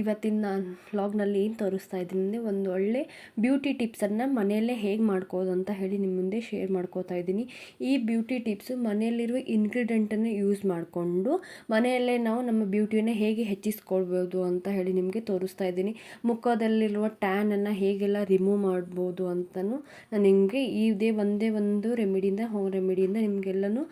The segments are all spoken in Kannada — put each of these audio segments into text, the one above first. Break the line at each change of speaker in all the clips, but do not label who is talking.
ಇವತ್ತಿನ ನಾನು ವ್ಲಾಗ್ನಲ್ಲಿ ಏನು ತೋರಿಸ್ತಾ ಇದ್ದೀನಿ ಅಂದರೆ ಒಂದು ಒಳ್ಳೆ ಬ್ಯೂಟಿ ಟಿಪ್ಸನ್ನು ಮನೆಯಲ್ಲೇ ಹೇಗೆ ಮಾಡ್ಕೋದು ಅಂತ ಹೇಳಿ ನಿಮ್ಮ ಮುಂದೆ ಶೇರ್ ಮಾಡ್ಕೋತಾ ಇದ್ದೀನಿ. ಈ ಬ್ಯೂಟಿ ಟಿಪ್ಸು ಮನೆಯಲ್ಲಿರುವ ಇನ್ಗ್ರೀಡಿಯೆಂಟನ್ನು ಯೂಸ್ ಮಾಡಿಕೊಂಡು ಮನೆಯಲ್ಲೇ ನಾವು ನಮ್ಮ ಬ್ಯೂಟಿಯನ್ನು ಹೇಗೆ ಹೆಚ್ಚಿಸ್ಕೊಳ್ಬೋದು ಅಂತ ಹೇಳಿ ನಿಮಗೆ ತೋರಿಸ್ತಾ ಇದ್ದೀನಿ. ಮುಖದಲ್ಲಿರುವ ಟ್ಯಾನನ್ನು ಹೇಗೆಲ್ಲ ರಿಮೂವ್ ಮಾಡ್ಬೋದು ಅಂತಲೂ ನಾನು ನಿಮಗೆ ಇದೇ ಒಂದೇ ಒಂದು ರೆಮಿಡಿಯಿಂದ ಹೋಮ್ ರೆಮಿಡಿಯಿಂದ ನಿಮಗೆಲ್ಲನೂ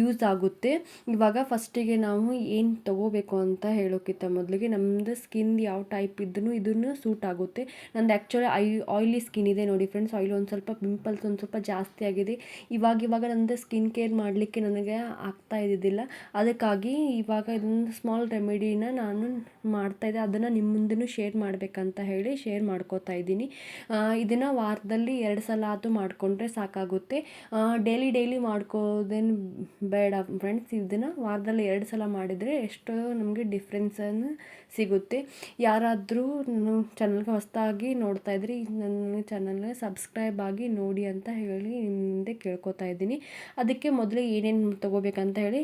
ಯೂಸ್ ಆಗುತ್ತೆ. ಇವಾಗ ಫಸ್ಟಿಗೆ ನಾವು ಏನು ತಗೋಬೇಕು ಅಂತ ಹೇಳೋಕ್ಕಿಂತ ಮೊದಲಿಗೆ ನಮ್ಮದು ಸ್ಕಿನ್ ಯಾವ ಟೈಪ್ ಇದ್ರೂ ಇದನ್ನು ಸೂಟ್ ಆಗುತ್ತೆ. ನಂದು ಆ್ಯಕ್ಚುಲಿ ಐ ಆಯ್ಲಿ ಸ್ಕಿನ್ ಇದೆ ನೋಡಿ ಫ್ರೆಂಡ್ಸ್ ಆಯಿಲ್ ಒಂದು ಸ್ವಲ್ಪ ಪಿಂಪಲ್ಸ್ ಒಂದು ಸ್ವಲ್ಪ ಜಾಸ್ತಿ ಆಗಿದೆ. ಇವಾಗ ಇವಾಗ ನಂದು ಸ್ಕಿನ್ ಕೇರ್ ಮಾಡಲಿಕ್ಕೆ ನನಗೆ ಆಗ್ತಾ ಇದ್ದಿದ್ದಿಲ್ಲ. ಅದಕ್ಕಾಗಿ ಇವಾಗ ಇದೊಂದು ಸ್ಮಾಲ್ ರೆಮಿಡಿನ ನಾನು ಮಾಡ್ತಾಯಿದ್ದೆ ಅದನ್ನು ನಿಮ್ಮ ಮುಂದೆನೂ ಶೇರ್ ಮಾಡಬೇಕಂತ ಹೇಳಿ ಶೇರ್ ಮಾಡ್ಕೋತಾ ಇದ್ದೀನಿ. ಇದನ್ನು ವಾರದಲ್ಲಿ ಎರಡು ಸಲ ಆದರೂ ಮಾಡಿಕೊಂಡ್ರೆ ಸಾಕಾಗುತ್ತೆ. ಡೈಲಿ ಡೈಲಿ ಮಾಡ್ಕೋದೇನು ಬೇಡ ಫ್ರೆಂಡ್ಸ್ ಇದನ್ನು ವಾರದಲ್ಲಿ ಎರಡು ಸಲ ಮಾಡಿದರೆ ಎಷ್ಟೋ ನಮಗೆ ಡಿಫ್ರೆನ್ಸನ್ನು ಸಿಗುತ್ತೆ. ಯಾರಾದರೂ ನನ್ನ ಚಾನಲ್ಗೆ ಹೊಸದಾಗಿ ನೋಡ್ತಾ ಇದ್ರಿ, ನನ್ನ ಚಾನಲ್ನ ಸಬ್ಸ್ಕ್ರೈಬ್ ಆಗಿ ನೋಡಿ ಅಂತ ಹೇಳಿ ಹಿಂದೆ ಕೇಳ್ಕೊತಾ ಇದ್ದೀನಿ. ಅದಕ್ಕೆ ಮೊದಲು ಏನೇನು ತೊಗೋಬೇಕಂತ ಹೇಳಿ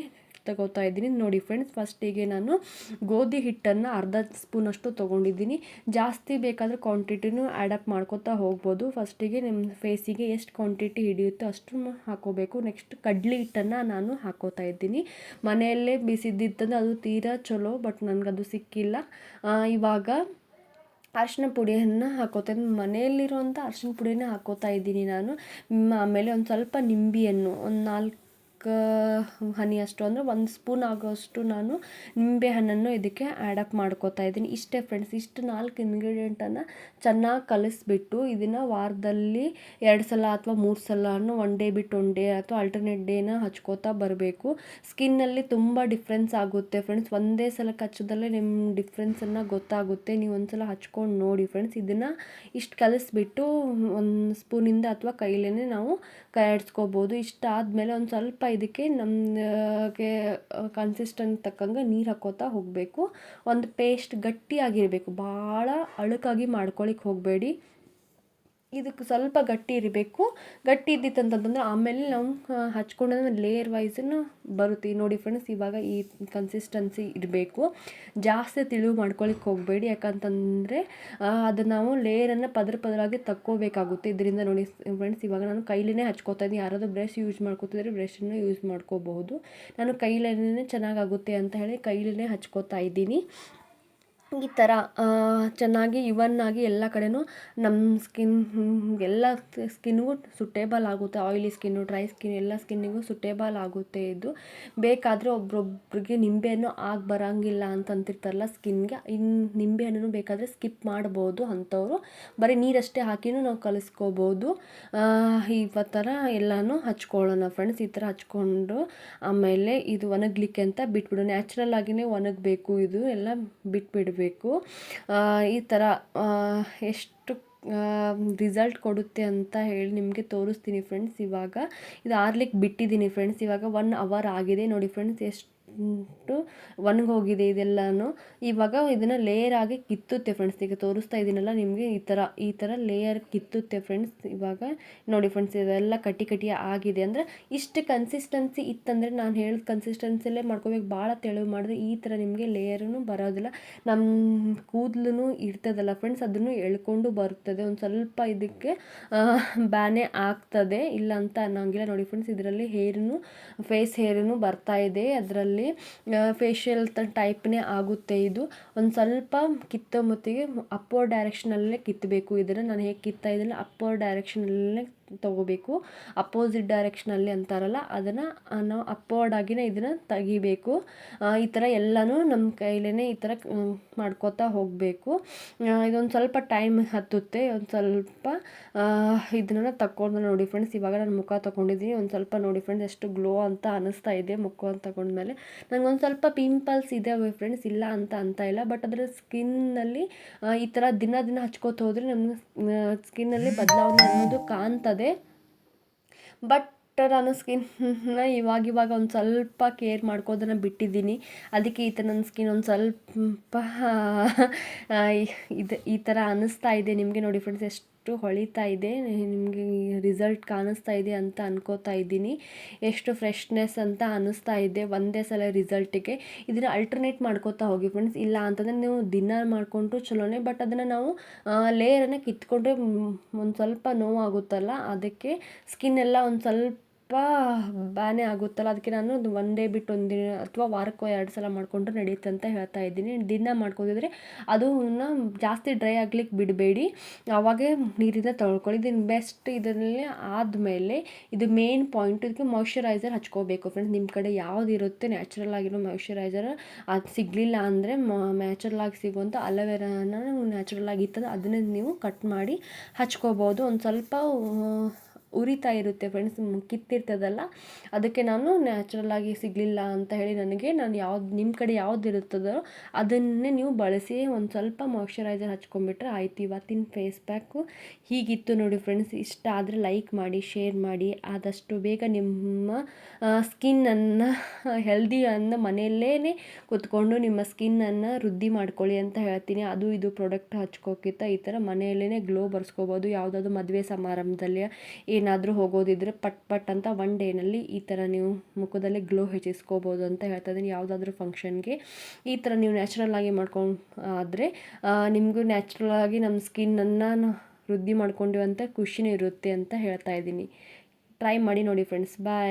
ತಗೋತಾ ಇದ್ದೀನಿ. ನೋಡಿ ಫ್ರೆಂಡ್ಸ್ ಫಸ್ಟಿಗೆ ನಾನು ಗೋಧಿ ಹಿಟ್ಟನ್ನು ಅರ್ಧ ಸ್ಪೂನಷ್ಟು ತೊಗೊಂಡಿದ್ದೀನಿ. ಜಾಸ್ತಿ ಬೇಕಾದರೆ ಕ್ವಾಂಟಿಟಿನೂ ಆ್ಯಡಪ್ ಮಾಡ್ಕೋತಾ ಹೋಗ್ಬೋದು. ಫಸ್ಟಿಗೆ ನಿಮ್ಮ ಫೇಸಿಗೆ ಎಷ್ಟು ಕ್ವಾಂಟಿಟಿ ಹಿಡಿಯುತ್ತೋ ಅಷ್ಟು ಹಾಕೋಬೇಕು. ನೆಕ್ಸ್ಟ್ ಕಡ್ಲಿ ಹಿಟ್ಟನ್ನು ನಾನು ಹಾಕೋತಾ ಇದ್ದೀನಿ. ಮನೆಯಲ್ಲೇ ಬಿಸಿದ್ದಿತ್ತಂದ್ರೆ ಅದು ತೀರಾ ಚಲೋ ಬಟ್ ನನಗದು ಸಿಕ್ಕಿಲ್ಲ. ಇವಾಗ ಅರ್ಶಿನ ಪುಡಿಯನ್ನು ಹಾಕೋತಾ ಮನೆಯಲ್ಲಿರುವಂಥ ಅರ್ಶಿನ ಪುಡಿನೇ ಹಾಕೋತಾ ಇದ್ದೀನಿ ನಾನು. ಆಮೇಲೆ ಒಂದು ಸ್ವಲ್ಪ ನಿಂಬೆಯನ್ನು, ಒಂದು ನಾಲ್ಕು ಹನಿ ಅಷ್ಟು ಅಂದರೆ ಒಂದು ಸ್ಪೂನ್ ಆಗೋಷ್ಟು ನಾನು ನಿಂಬೆ ಹಣ್ಣನ್ನು ಇದಕ್ಕೆ ಆ್ಯಡಪ್ ಮಾಡ್ಕೋತಾ ಇದ್ದೀನಿ. ಇಷ್ಟೇ ಫ್ರೆಂಡ್ಸ್ ಇಷ್ಟು ನಾಲ್ಕು ಇಂಗ್ರೀಡಿಯೆಂಟನ್ನು ಚೆನ್ನಾಗಿ ಕಲಿಸ್ಬಿಟ್ಟು ಇದನ್ನು ವಾರದಲ್ಲಿ ಎರಡು ಸಲ ಅಥವಾ ಮೂರು ಸಲನೂ ಒನ್ ಡೇ ಬಿಟ್ಟು ಒನ್ ಡೇ ಅಥವಾ ಆಲ್ಟರ್ನೇಟ್ ಡೇನ ಹಚ್ಕೋತಾ ಬರಬೇಕು. ಸ್ಕಿನ್ನಲ್ಲಿ ತುಂಬ ಡಿಫ್ರೆನ್ಸ್ ಆಗುತ್ತೆ ಫ್ರೆಂಡ್ಸ್ ಒಂದೇ ಸಲ ಹಚ್ಚೋದಲ್ಲೇ ನಿಮ್ಮ ಡಿಫ್ರೆನ್ಸನ್ನು ಗೊತ್ತಾಗುತ್ತೆ. ನೀವು ಒಂದು ಸಲ ಹಚ್ಕೊಂಡು ನೋಡಿ ಫ್ರೆಂಡ್ಸ್ ಇದನ್ನು ಇಷ್ಟು ಕಲಿಸ್ಬಿಟ್ಟು ಒಂದು ಸ್ಪೂನಿಂದ ಅಥವಾ ಕೈಲೇ ನಾವು ಕೈ ಆಡಿಸ್ಕೋಬೋದು ಇಷ್ಟ ಆದಮೇಲೆ ಒಂದು ಸ್ವಲ್ಪ ಇದಕ್ಕೆ ನಮಗೆ ಕನ್ಸಿಸ್ಟೆಂಟ್ ತಕ್ಕಂಗೆ ನೀರು ಹಾಕೋತಾ ಹೋಗಬೇಕು. ಒಂದು ಪೇಸ್ಟ್ ಗಟ್ಟಿಯಾಗಿರಬೇಕು. ಭಾಳ ಅಳುಕಾಗಿ ಮಾಡ್ಕೊಳಿಕ್ಕೆ ಹೋಗಬೇಡಿ. ಇದಕ್ಕೆ ಸ್ವಲ್ಪ ಗಟ್ಟಿ ಇರಬೇಕು. ಗಟ್ಟಿ ಇದ್ದಿತ್ತು ಅಂತಂತಂದ್ರೆ ಆಮೇಲೆ ನಾವು ಹಚ್ಕೊಂಡ್ರೆ ಲೇಯರ್ ವೈಸನ್ನು ಬರುತ್ತೆ. ನೋಡಿ ಫ್ರೆಂಡ್ಸ್ ಇವಾಗ ಈ ಕನ್ಸಿಸ್ಟೆನ್ಸಿ ಇರಬೇಕು. ಜಾಸ್ತಿ ತಿಳಿವು ಮಾಡ್ಕೊಳಕ್ಕೆ ಹೋಗಬೇಡಿ. ಯಾಕಂತಂದರೆ ಅದು ನಾವು ಲೇಯರನ್ನು ಪದರ ಪದರಾಗಿ ತಕ್ಕೋಬೇಕಾಗುತ್ತೆ. ಇದರಿಂದ ನೋಡಿ ಫ್ರೆಂಡ್ಸ್ ಇವಾಗ ನಾನು ಕೈಲೇ ಹಚ್ಕೋತಾ ಇದ್ದೀನಿ. ಯಾರಾದರೂ ಬ್ರಷ್ ಯೂಸ್ ಮಾಡ್ಕೋತಿದ್ರೆ ಬ್ರಷನ್ನು ಯೂಸ್ ಮಾಡ್ಕೋಬಹುದು. ನಾನು ಕೈಲೇ ಚೆನ್ನಾಗಾಗುತ್ತೆ ಅಂತ ಹೇಳಿ ಕೈಲೇ ಹಚ್ಕೋತಾ ಇದ್ದೀನಿ. ಈ ಥರ ಚೆನ್ನಾಗಿ, ಇವನ್ನಾಗಿ ಎಲ್ಲ ಕಡೆಯೂ ನಮ್ಮ ಸ್ಕಿನ್, ಎಲ್ಲ ಸ್ಕಿನ್ಗೂ ಸುಟೇಬಲ್ ಆಗುತ್ತೆ. ಆಯಿಲಿ ಸ್ಕಿನ್ನು ಡ್ರೈ ಸ್ಕಿನ್ ಎಲ್ಲ ಸ್ಕಿನ್ನಿಗೂ ಸುಟೇಬಲ್ ಆಗುತ್ತೆ ಇದು. ಬೇಕಾದರೆ ಒಬ್ರೊಬ್ರಿಗೆ ನಿಂಬೆಹಣ್ಣು ಆಗಿ ಬರೋಂಗಿಲ್ಲ ಅಂತ ಅಂತಿರ್ತಾರಲ್ಲ ಸ್ಕಿನ್ಗೆ ಇನ್ನು ನಿಂಬೆಹಣ್ಣು ಬೇಕಾದರೆ ಸ್ಕಿಪ್ ಮಾಡ್ಬೋದು ಅಂಥವ್ರು. ಬರೀ ನೀರಷ್ಟೇ ಹಾಕಿನೂ ನಾವು ಕಲಿಸ್ಕೋಬೋದು. ಈ ಥರ ಎಲ್ಲನೂ ಹಚ್ಕೊಳ್ಳೋಣ ಫ್ರೆಂಡ್ಸ್ ಈ ಥರ ಹಚ್ಕೊಂಡು ಆಮೇಲೆ ಇದು ಒಣಗ್ಲಿಕ್ಕೆ ಅಂತ ಬಿಟ್ಬಿಡು. ನ್ಯಾಚುರಲ್ ಆಗಿನೇ ಒಣಗಬೇಕು ಇದು, ಎಲ್ಲ ಬಿಟ್ಬಿಡ್ಬೇಕು ಬೇಕು ಈ ಥರ ಎಷ್ಟು ರಿಸಲ್ಟ್ ಕೊಡುತ್ತೆ ಅಂತ ಹೇಳಿ ನಿಮಗೆ ತೋರಿಸ್ತೀನಿ ಫ್ರೆಂಡ್ಸ್ ಇವಾಗ. ಇದು ಆರ್ಲಿಕ್ಕೆ ಬಿಟ್ಟಿದ್ದೀನಿ ಫ್ರೆಂಡ್ಸ್ ಇವಾಗ ಒನ್ ಅವರ್ ಆಗಿದೆ ನೋಡಿ ಫ್ರೆಂಡ್ಸ್ ಎಷ್ಟು ಒಣಗೋಗಿದೆ ಇದೆಲ್ಲನೂ. ಇವಾಗ ಇದನ್ನು ಲೇಯರ್ ಆಗಿ ಕಿತ್ತುತ್ತೆ ಫ್ರೆಂಡ್ಸ್ ಈಗ ತೋರಿಸ್ತಾ ಇದ್ದೀನಲ್ಲ ನಿಮಗೆ ಈ ಥರ ಈ ಥರ ಲೇಯರ್ ಕಿತ್ತುತ್ತೆ ಫ್ರೆಂಡ್ಸ್ ಇವಾಗ ನೋಡಿ ಫ್ರೆಂಡ್ಸ್ ಇದೆಲ್ಲ ಕಟ್ಟಿ ಕಟ್ಟಿ ಆಗಿದೆ. ಅಂದರೆ ಇಷ್ಟು ಕನ್ಸಿಸ್ಟೆನ್ಸಿ ಇತ್ತಂದರೆ ನಾನು ಹೇಳಿದ ಕನ್ಸಿಸ್ಟೆನ್ಸಿಯಲ್ಲೇ ಮಾಡ್ಕೋಬೇಕು. ಭಾಳ ತೆಳು ಮಾಡಿದ್ರೆ ಈ ಥರ ನಿಮಗೆ ಲೇಯರೂ ಬರೋದಿಲ್ಲ. ನಮ್ಮ ಕೂದಲು ಇರ್ತದಲ್ಲ ಫ್ರೆಂಡ್ಸ್ ಅದನ್ನು ಎಳ್ಕೊಂಡು ಬರ್ತದೆ. ಒಂದು ಸ್ವಲ್ಪ ಇದಕ್ಕೆ ಬ್ಯಾನೆ ಆಗ್ತದೆ. ಇಲ್ಲ ಅಂತ ಅನ್ನೋಂಗಿಲ್ಲ. ನೋಡಿ ಫ್ರೆಂಡ್ಸ್ ಇದರಲ್ಲಿ ಹೇರೂ ಫೇಸ್ ಹೇರೂ ಬರ್ತಾ ಇದೆ. ಅದರಲ್ಲಿ ಫೇಶಿಯಲ್ ಟೈಪ್ನೇ ಆಗುತ್ತೆ ಇದು. ಒಂದು ಸ್ವಲ್ಪ ಕಿತ್ತೋ ಮುತ್ತಿಗೆ ಅಪ್ವರ್ಡ್ ಡೈರೆಕ್ಷನಲ್ಲೇ ಕಿತ್ತಬೇಕು. ಇದನ್ನು ನಾನು ಹೇಗೆ ಕಿತ್ತಾ ಅಪ್ವರ್ಡ್ ಡೈರೆಕ್ಷನಲ್ಲೇ ತೊಗೋಬೇಕು. ಅಪೋಸಿಟ್ ಡೈರೆಕ್ಷನಲ್ಲಿ ಅಂತಾರಲ್ಲ, ಅದನ್ನು ನಾವು ಅಪ್ವರ್ಡ್ ಆಗಿನೇ ಇದನ್ನು ತೆಗಿಬೇಕು. ಈ ಥರ ಎಲ್ಲನೂ ನಮ್ಮ ಕೈಲೇ ಈ ಥರ ಮಾಡ್ಕೋತಾ ಹೋಗಬೇಕು. ಇದೊಂದು ಸ್ವಲ್ಪ ಟೈಮ್ ಹತ್ತುತ್ತೆ. ಒಂದು ಸ್ವಲ್ಪ ಇದನ್ನ ತಗೊಂಡು ನೋಡಿ ಫ್ರೆಂಡ್ಸ್ ಇವಾಗ ನಾನು ಮುಖ ತೊಗೊಂಡಿದ್ದೀನಿ ಒಂದು ಸ್ವಲ್ಪ ನೋಡಿ ಫ್ರೆಂಡ್ಸ್ ಎಷ್ಟು ಗ್ಲೋ ಅಂತ ಅನ್ನಿಸ್ತಾ ಇದೆ ಮುಖ ಅಂತ ತಗೊಂಡ್ಮೇಲೆ. ನನಗೊಂದು ಸ್ವಲ್ಪ ಪಿಂಪಲ್ಸ್ ಇದ್ದಾವೆ ಫ್ರೆಂಡ್ಸ್ ಇಲ್ಲ ಅಂತ ಅಂತ ಇಲ್ಲ. ಬಟ್ ಅದರ ಸ್ಕಿನ್ನಲ್ಲಿ ಈ ಥರ ದಿನ ದಿನ ಹಚ್ಕೋತ ಹೋದರೆ ನಮ್ಮ ಸ್ಕಿನ್ನಲ್ಲಿ ಬದಲಾವಣೆ ಅನ್ನೋದು ಕಾಣ್ತದೆ ಬಟ್ ನಾನು ಸ್ಕಿನ್ನ ಇವಾಗ ಇವಾಗ ಒಂದು ಸ್ವಲ್ಪ ಕೇರ್ ಮಾಡ್ಕೋದನ್ನು ಬಿಟ್ಟಿದ್ದೀನಿ. ಅದಕ್ಕೆ ಈ ಥರ ನನ್ನ ಸ್ಕಿನ್ ಒಂದು ಸ್ವಲ್ಪ ಇದು ಈ ಥರ ಅನ್ನಿಸ್ತಾ ಇದೆ. ನಿಮಗೆ ನೋಡಿ ಫ್ರೆಂಡ್ಸ್ ಎಷ್ಟು ಎಷ್ಟು ಹೊಳಿತಾ ಇದೆ, ನಿಮಗೆ ರಿಸಲ್ಟ್ ಕಾಣಿಸ್ತಾ ಇದೆ ಅಂತ ಅನ್ಕೋತಾ ಇದ್ದೀನಿ. ಎಷ್ಟು ಫ್ರೆಶ್ನೆಸ್ ಅಂತ ಅನ್ನಿಸ್ತಾ ಇದೆ ಒಂದೇ ಸಲ ರಿಸಲ್ಟಿಗೆ ಇದನ್ನು ಅಲ್ಟರ್ನೇಟ್ ಮಾಡ್ಕೋತಾ ಹೋಗಿ ಫ್ರೆಂಡ್ಸ್ ಇಲ್ಲ ಅಂತಂದರೆ ನೀವು ದಿನ ಮಾಡಿಕೊಂಡ್ರು ಚಲೋನೇ ಬಟ್ ಅದನ್ನು ನಾವು ಲೇಯರನ್ನು ಕಿತ್ಕೊಂಡ್ರೆ ಒಂದು ಸ್ವಲ್ಪ ನೋವಾಗುತ್ತಲ್ಲ, ಅದಕ್ಕೆ ಸ್ಕಿನ್ ಎಲ್ಲ ಒಂದು ಸ್ವಲ್ಪ ಬ್ಯಾನೆ ಆಗುತ್ತಲ್ಲ, ಅದಕ್ಕೆ ನಾನು ಒನ್ ಡೇ ಬಿಟ್ಟು ಒಂದು ದಿನ ಅಥವಾ ವಾರಕ್ಕೋ ಎರಡು ಸಲ ಮಾಡಿಕೊಂಡ್ರೆ ನಡೆಯುತ್ತೆ ಅಂತ ಹೇಳ್ತಾ ಇದ್ದೀನಿ. ದಿನ ಮಾಡ್ಕೊಂಡಿದ್ರೆ ಅದನ್ನ ಜಾಸ್ತಿ ಡ್ರೈ ಆಗ್ಲಿಕ್ಕೆ ಬಿಡಬೇಡಿ. ಅವಾಗೇ ನೀರಿಂದ ತೊಳ್ಕೊಳ್ಳಿ. ಇದನ್ನು ಬೆಸ್ಟ್ ಇದರಲ್ಲಿ ಆದಮೇಲೆ ಇದು ಮೇನ್ ಪಾಯಿಂಟ್ ಇದಕ್ಕೆ ಮಾಯ್ಶ್ಚರೈಸರ್ ಹಚ್ಕೋಬೇಕು ಫ್ರೆಂಡ್ಸ್ ನಿಮ್ಮ ಕಡೆ ಯಾವ್ದು ಇರುತ್ತೆ ನ್ಯಾಚುರಲ್ ಆಗಿರೋ ಮಾಯ್ಶ್ಚರೈಸರ್ ಅದು ಸಿಗಲಿಲ್ಲ ಅಂದರೆ ನ್ಯಾಚುರಲ್ ಆಗಿ ಸಿಗುವಂಥ ಅಲೋವೆರಾನ ನ್ಯಾಚುರಲ್ ಆಗಿ ಅದನ್ನು ಅದನ್ನೇ ನೀವು ಕಟ್ ಮಾಡಿ ಹಚ್ಕೋಬೋದು. ಒಂದು ಸ್ವಲ್ಪ ಉರಿತಾ ಇರುತ್ತೆ ಫ್ರೆಂಡ್ಸ್ ಕಿತ್ತಿರ್ತದಲ್ಲ? ಅದಕ್ಕೆ ನಾನು ನ್ಯಾಚುರಲ್ ಆಗಿ ಸಿಗಲಿಲ್ಲ ಅಂತ ಹೇಳಿ ನನಗೆ ನಾನು ಯಾವ್ದು ನಿಮ್ಮ ಕಡೆ ಯಾವ್ದು ಇರುತ್ತದೋ ಅದನ್ನೇ ನೀವು ಬಳಸಿ ಒಂದು ಸ್ವಲ್ಪ ಮಾಯ್ಶ್ಚರೈಸರ್ ಹಚ್ಕೊಂಡ್ಬಿಟ್ರೆ ಆಯ್ತು. ಇವತ್ತಿನ ಫೇಸ್ ಪ್ಯಾಕು ಹೀಗಿತ್ತು ನೋಡಿ ಫ್ರೆಂಡ್ಸ್ ಇಷ್ಟ ಆದರೆ ಲೈಕ್ ಮಾಡಿ ಶೇರ್ ಮಾಡಿ, ಆದಷ್ಟು ಬೇಗ ನಿಮ್ಮ ಸ್ಕಿನ್ನನ್ನು ಹೆಲ್ದಿಯನ್ನು ಮನೆಯಲ್ಲೇ ಕೂತ್ಕೊಂಡು ನಿಮ್ಮ ಸ್ಕಿನ್ನನ್ನು ವೃದ್ಧಿ ಮಾಡ್ಕೊಳ್ಳಿ ಅಂತ ಹೇಳ್ತೀನಿ. ಅದು ಇದು ಪ್ರಾಡಕ್ಟ್ ಹಚ್ಕೋಕ್ಕಿಂತ ಈ ಥರ ಮನೆಯಲ್ಲೇ ಗ್ಲೋ ಬರ್ಸ್ಕೋಬೋದು. ಯಾವುದಾದ್ರು ಮದುವೆ ಸಮಾರಂಭದಲ್ಲಿ ಏನಾದರೂ ಹೋಗೋದಿದ್ರೆ ಪಟ್ ಪಟ್ ಅಂತ ಒನ್ ಡೇನಲ್ಲಿ ಈ ಥರ ನೀವು ಮುಖದಲ್ಲಿ ಗ್ಲೋ ಹೆಚ್ಚಿಸ್ಕೋಬೋದು ಅಂತ ಹೇಳ್ತಾ ಇದ್ದೀನಿ. ಯಾವುದಾದ್ರೂ ಫಂಕ್ಷನ್ಗೆ ಈ ಥರ ನೀವು ನ್ಯಾಚುರಲ್ ಆಗಿ ಮಾಡ್ಕೊಂಡು ಆದರೆ ನಿಮಗೂ ನ್ಯಾಚುರಲ್ ಆಗಿ ನಮ್ಮ ಸ್ಕಿನ್ನನ್ನು ವೃದ್ಧಿ ಮಾಡ್ಕೊಂಡಿವಂಥ ಖುಷಿನೂ ಇರುತ್ತೆ ಅಂತ ಹೇಳ್ತಾ ಇದ್ದೀನಿ. ಟ್ರೈ ಮಾಡಿ ನೋಡಿ ಫ್ರೆಂಡ್ಸ್ ಬಾಯ್